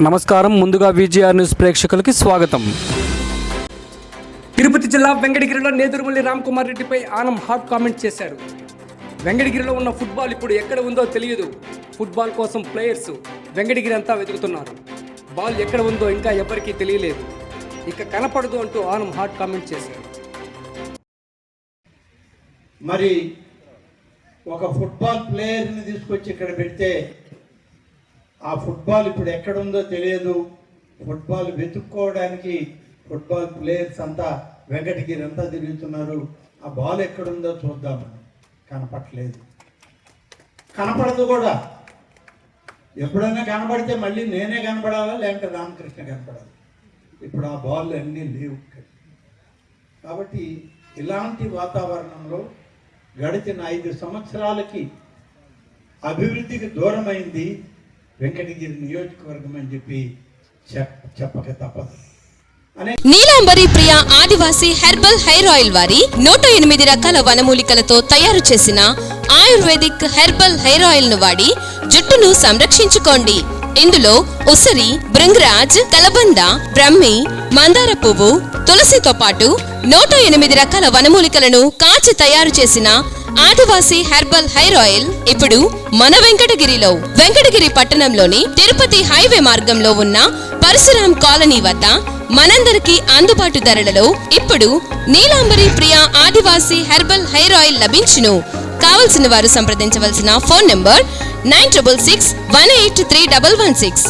నమస్కారం. ముందుగా VGR news ప్రేక్షకులకి స్వాగతం. తిరుపతి జిల్లా వెంకటగిరిలో నేదురుమల్లి రామ్ కుమార్ రెడ్డిపై ఆనం హాట్ కామెంట్ చేశారు. వెంకటగిరిలో ఉన్న ఫుట్బాల్ ఇప్పుడు ఎక్కడ ఉందో తెలియదు. ఫుట్బాల్ కోసం ప్లేయర్స్ వెంకటగిరి అంతా వెతుకుతున్నారు. బాల్ ఎక్కడ ఉందో ఇంకా ఎవరికీ తెలియలేదు. ఇక కనపడదు అంటూ ఆనం హాట్ కామెంట్ చేశారు. మరి ఒక ఫుట్బాల్ ప్లేయర్ని తీసుకొచ్చి ఇక్కడ పెడితే ఆ ఫుట్బాల్ ఇప్పుడు ఎక్కడుందో తెలియదు. ఫుట్బాల్ వెతుక్కోవడానికి ఫుట్బాల్ ప్లేయర్స్ అంతా వెంకటగిరి అంతా తిరుగుతున్నారు. ఆ బాల్ ఎక్కడుందో చూద్దామని కనపట్లేదు కనపడదు కూడా. ఎప్పుడైనా కనపడితే మళ్ళీ నేనే కనపడాలా? లేకపోతే రామకృష్ణ కనపడాలి? ఇప్పుడు ఆ బాల్ అన్నీ లేవు కాబట్టి ఇలాంటి వాతావరణంలో గడిచిన ఐదు సంవత్సరాలకి అభివృద్ధికి దూరమైంది వెంకటగిరి నియోజకవర్గం అని చెప్పి చెప్పక తప్పదు. Neelambari Priya Adivasi herbal hair oil వారి నూట ఎనిమిది రకాల వనమూలికలతో తయారు చేసిన ఆయుర్వేదిక్ హెర్బల్ హెయిర్ ఆయిల్ను వాడి జుట్టును సంరక్షించుకోండి. ఇందులో ఉసిరి భృంగరాజ్ కలబంద బ్రహ్మి మందార పువ్వు తులసితో పాటు నూట ఎనిమిది రకాల వనమూలికలను కాచి తయారు చేసిన ఆదివాసీ హెర్బల్ హెయిర్ ఆయిల్ ఇప్పుడు మన వెంకటగిరిలో. వెంకటగిరి పట్టణంలోని తిరుపతి హైవే మార్గంలో ఉన్న పరశురాం కాలనీ వద్ద మనందరికీ అందుబాటు ధరలలో ఇప్పుడు Neelambari Priya Adivasi herbal hair oil లభించును. కావలసిన వారు సంప్రదించవలసిన phone number nine triple six one eight three double one six.